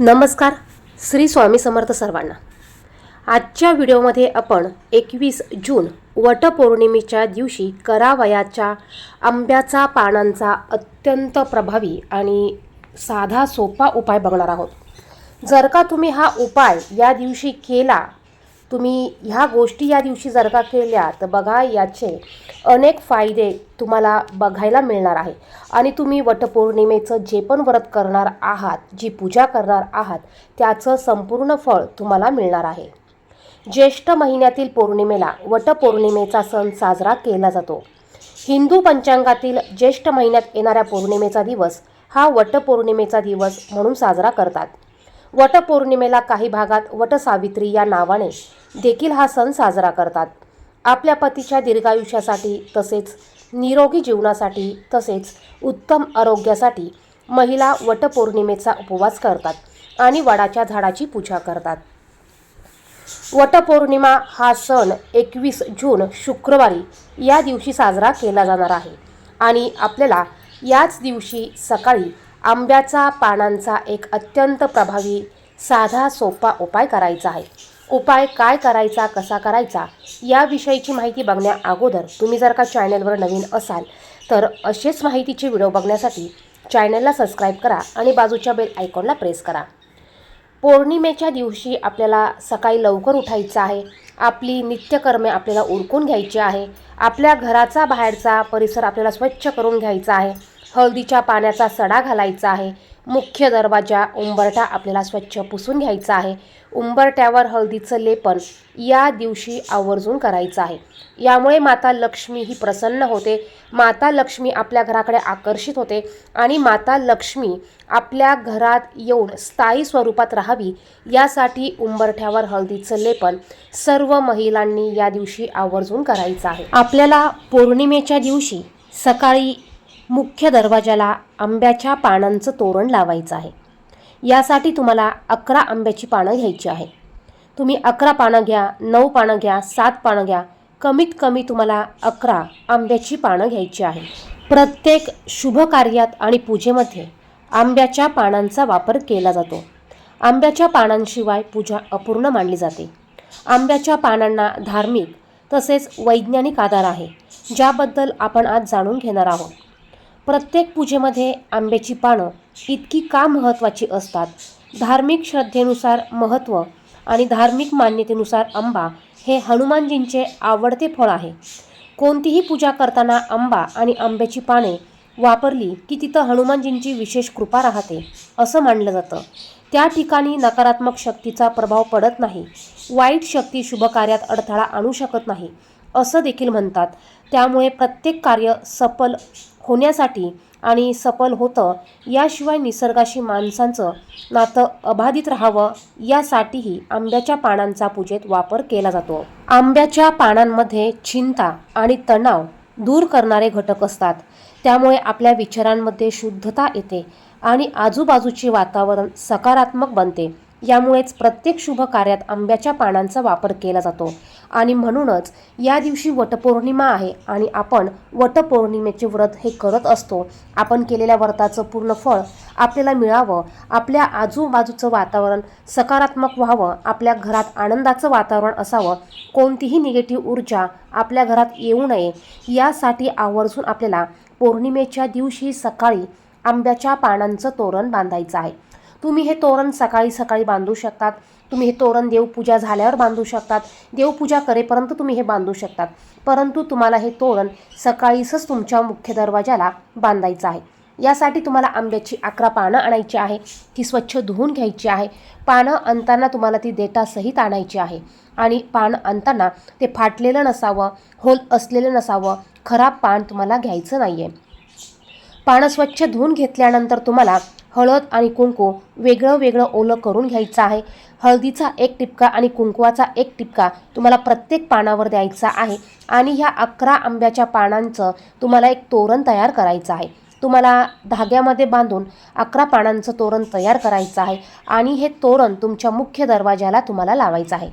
नमस्कार. श्री स्वामी समर्थ सर्वांना. आजच्या व्हिडिओमध्ये आपण एकवीस जून वटपौर्णिमेच्या दिवशी करावयाच्या आंब्याचा पानांचा अत्यंत प्रभावी आणि साधा सोपा उपाय बघणार आहोत. जर का तुम्ही हा उपाय या दिवशी केला तुम्ही ह्या गोष्टी या दिवशी जर का केल्या तर बघा याचे अनेक फायदे तुम्हाला बघायला मिळणार आहे. आणि तुम्ही वटपौर्णिमेचं जे पण व्रत करणार आहात जी पूजा करणार आहात त्याचं संपूर्ण फळ तुम्हाला मिळणार आहे. ज्येष्ठ महिन्यातील पौर्णिमेला वटपौर्णिमेचा सण साजरा केला जातो. हिंदू पंचांगातील ज्येष्ठ महिन्यात येणाऱ्या पौर्णिमेचा दिवस हा वटपौर्णिमेचा दिवस म्हणून साजरा करतात. वटपौर्णिमेला काही भागात वटसावित्री या नावाने देखील हा सण साजरा करतात. आपल्या पतीच्या दीर्घायुष्यासाठी तसेच निरोगी जीवनासाठी तसेच उत्तम आरोग्यासाठी महिला वटपौर्णिमेचा उपवास करतात आणि वडाच्या झाडाची पूजा करतात. वटपौर्णिमा हा सण एकवीस जून शुक्रवारी या दिवशी साजरा केला जाणार आहे आणि आपल्याला याच दिवशी सकाळी आंब्याचा पानांचा एक अत्यंत प्रभावी साधा सोपा उपाय करायचा आहे. उपाय काय करायचा कसा करायचा याविषयीची माहिती बघण्या अगोदर तुम्ही जर का चॅनलवर नवीन असाल तर असेच माहितीचे व्हिडिओ बघण्यासाठी चॅनलला सबस्क्राईब करा आणि बाजूच्या बेल आयकॉनला प्रेस करा. पौर्णिमेच्या दिवशी आपल्याला सकाळी लवकर उठायचं आहे. आपली नित्यकर्मे आपल्याला उरकून घ्यायची आहे. आपल्या घराचा बाहेरचा परिसर आपल्याला स्वच्छ करून घ्यायचा आहे. हळदीच्या पाण्याचा सडा घालायचा आहे. मुख्य दरवाजा उंबरठा आपल्याला स्वच्छ पुसून घ्यायचा आहे. उंबरट्यावर हळदीचं लेपन या दिवशी आवर्जून करायचं आहे. यामुळे माता लक्ष्मी ही प्रसन्न होते. माता लक्ष्मी आपल्या घराकडे आकर्षित होते आणि माता लक्ष्मी आपल्या घरात येऊन स्थायी स्वरूपात राहावी यासाठी उंबरठ्यावर हळदीचं लेपन सर्व महिलांनी या दिवशी आवर्जून करायचं आहे. आपल्याला पौर्णिमेच्या दिवशी सकाळी मुख्य दरवाजाला आंब्याच्या पानांचं तोरण लावायचं आहे. यासाठी तुम्हाला अकरा आंब्याची पानं घ्यायची आहे तुम्ही अकरा पानं घ्या नऊ पानं घ्या सात पानं घ्या कमीत कमी तुम्हाला अकरा आंब्याची पानं घ्यायची आहे प्रत्येक शुभ कार्यात आणि पूजेमध्ये आंब्याच्या पानांचा वापर केला जातो. आंब्याच्या पानांशिवाय पूजा अपूर्ण मानली जाते. आंब्याच्या पानांना धार्मिक तसेच वैज्ञानिक आधार आहे ज्याबद्दल आपण आज जाणून घेणार आहोत. प्रत्येक पूजेमध्ये आंब्याची पानं इतकी का महत्त्वाची असतात? धार्मिक श्रद्धेनुसार महत्त्व आणि धार्मिक मान्यतेनुसार आंबा हे हनुमानजींचे आवडते फळ आहे. कोणतीही पूजा करताना आंबा आणि आंब्याची पाने वापरली की तिथं हनुमानजींची विशेष कृपा राहते असं मानलं जातं. त्या ठिकाणी नकारात्मक शक्तीचा प्रभाव पडत नाही. वाईट शक्ती शुभ कार्यात अडथळा आणू शकत नाही असं देखील म्हणतात. त्यामुळे प्रत्येक कार्य सफल होण्यासाठी आणि सफल होतं याशिवाय निसर्गाशी माणसांचं नातं अबाधित राहावं यासाठीही आंब्याच्या पानांचा पूजेत वापर केला जातो. आंब्याच्या पानांमध्ये चिंता आणि तणाव दूर करणारे घटक असतात. त्यामुळे आपल्या विचारांमध्ये शुद्धता येते आणि आजूबाजूचे वातावरण सकारात्मक बनते. यामुळेच प्रत्येक शुभ कार्यात आंब्याच्या पानांचा वापर केला जातो. आणि म्हणूनच या दिवशी वटपौर्णिमा आहे आणि आपण वटपौर्णिमेचे व्रत हे करत असतो. आपण केलेल्या व्रताचं पूर्ण फळ आपल्याला मिळावं आपल्या आजूबाजूचं वातावरण सकारात्मक व्हावं आपल्या घरात आनंदाचं वातावरण असावं कोणतीही निगेटिव्ह ऊर्जा आपल्या घरात येऊ नये यासाठी आवर्जून आपल्याला पौर्णिमेच्या दिवशी सकाळी आंब्याच्या पानांचं तोरण बांधायचं आहे. तुम्ही हे तोरण सकाळी सकाळी बांधू शकतात. तुम्ही हे तोरण देवपूजा झाल्यावर बांधू शकतात. देवपूजा करेपर्यंत तुम्ही हे बांधू शकतात. परंतु तुम्हाला हे तोरण सकाळीसच तुमच्या मुख्य दरवाजाला बांधायचं आहे. यासाठी तुम्हाला आंब्याची अकरा पानं आणायची आहे. ती स्वच्छ धुवून घ्यायची आहे. पानं आणताना तुम्हाला ती देटासहित आणायची आहे. आणि पान आणताना ते फाटलेलं नसावं होल असलेलं नसावं खराब पान तुम्हाला घ्यायचं नाही आहे पानं स्वच्छ धुवून घेतल्यानंतर तुम्हाला हळद आणि कुंकू वेगळं वेगळं ओलं करून घ्यायचं आहे. हळदीचा एक टिपका आणि कुंकवाचा एक टिपका तुम्हाला प्रत्येक पानावर द्यायचा आहे आणि ह्या अकरा आंब्याच्या पानांचं तुम्हाला एक तोरण तयार करायचं आहे. तुम्हाला धाग्यामध्ये बांधून अकरा पानांचं तोरण तयार करायचं आहे आणि हे तोरण तुमच्या मुख्य दरवाजाला तुम्हाला लावायचं आहे.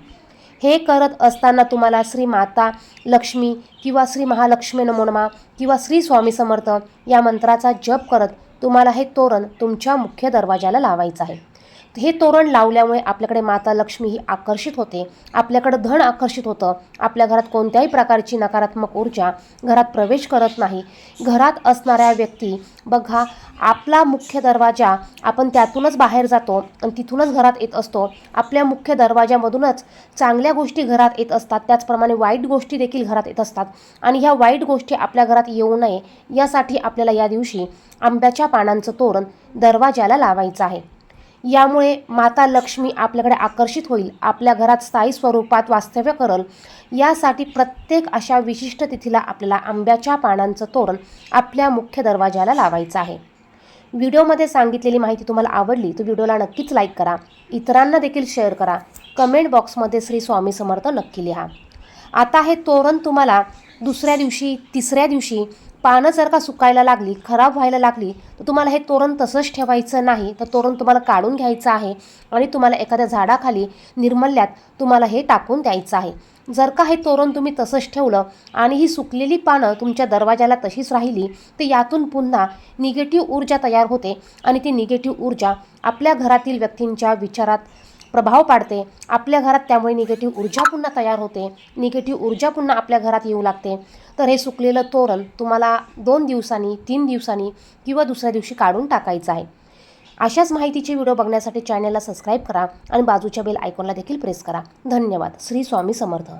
हे करत असताना तुम्हाला श्री माता लक्ष्मी किंवा श्री महालक्ष्मी नमोनमा किंवा श्री स्वामी समर्थ या मंत्राचा जप करत तुम्हाला हे तोरण तुमच्या मुख्य दरवाजाला लावायचं आहे. हे तोरण लावल्यामुळे आपल्याकडे माता लक्ष्मी ही आकर्षित होते. आपल्याकडं धन आकर्षित होतं. आपल्या घरात कोणत्याही प्रकारची नकारात्मक ऊर्जा घरात प्रवेश करत नाही. घरात असणाऱ्या व्यक्ती बघा आपला मुख्य दरवाजा आपण त्यातूनच बाहेर जातो आणि तिथूनच घरात येत असतो. आपल्या मुख्य दरवाजामधूनच चांगल्या गोष्टी घरात येत असतात. त्याचप्रमाणे वाईट गोष्टी देखील घरात येत असतात. आणि ह्या वाईट गोष्टी आपल्या घरात येऊ नये यासाठी आपल्याला या दिवशी आंब्याच्या पानांचं तोरण दरवाजाला लावायचं आहे. यामुळे माता लक्ष्मी आपल्याकडे आकर्षित होईल आपल्या घरात स्थायी स्वरूपात वास्तव्य करल. यासाठी प्रत्येक अशा विशिष्ट तिथीला आपल्याला आंब्याच्या पानांचं तोरण आपल्या मुख्य दरवाजाला लावायचं आहे. व्हिडिओमध्ये सांगितलेली माहिती तुम्हाला आवडली तर व्हिडिओला नक्कीच लाईक करा. इतरांना देखील शेअर करा. कमेंट बॉक्समध्ये श्री स्वामी समर्थ नक्की लिहा. आता हे तोरण तुम्हाला दुसऱ्या दिवशी तिसऱ्या दिवशी पानं जर का सुकायला लागली खराब व्हायला लागली तर तुम्हाला हे तोरण तसंच ठेवायचं नाही. तर तोरण तुम्हाला काढून घ्यायचं आहे आणि तुम्हाला एखाद्या झाडाखाली निर्मल्यात तुम्हाला हे टाकून द्यायचं आहे. जर का हे तोरण तुम्ही तसंच ठेवलं आणि ही सुकलेली पानं तुमच्या दरवाजाला तशीच राहिली तर यातून पुन्हा निगेटिव्ह ऊर्जा तयार होते आणि ती निगेटिव्ह ऊर्जा आपल्या घरातील व्यक्तींच्या विचारात प्रभाव पाडते. आपल्या घरात त्यामुळे निगेटिव्ह ऊर्जा पुन्हा तयार होते. निगेटिव्ह ऊर्जा पुन्हा आपल्या घरात येऊ लागते. तर हे सुकलेलं तोरण तुम्हाला दोन दिवसांनी तीन दिवसांनी किंवा दुसऱ्या दिवशी काढून टाकायचं आहे. अशाच माहितीचे व्हिडिओ बघण्यासाठी चॅनलला सबस्क्राईब करा आणि बाजूच्या बेल आयकॉनला देखील प्रेस करा. धन्यवाद. श्री स्वामी समर्थ.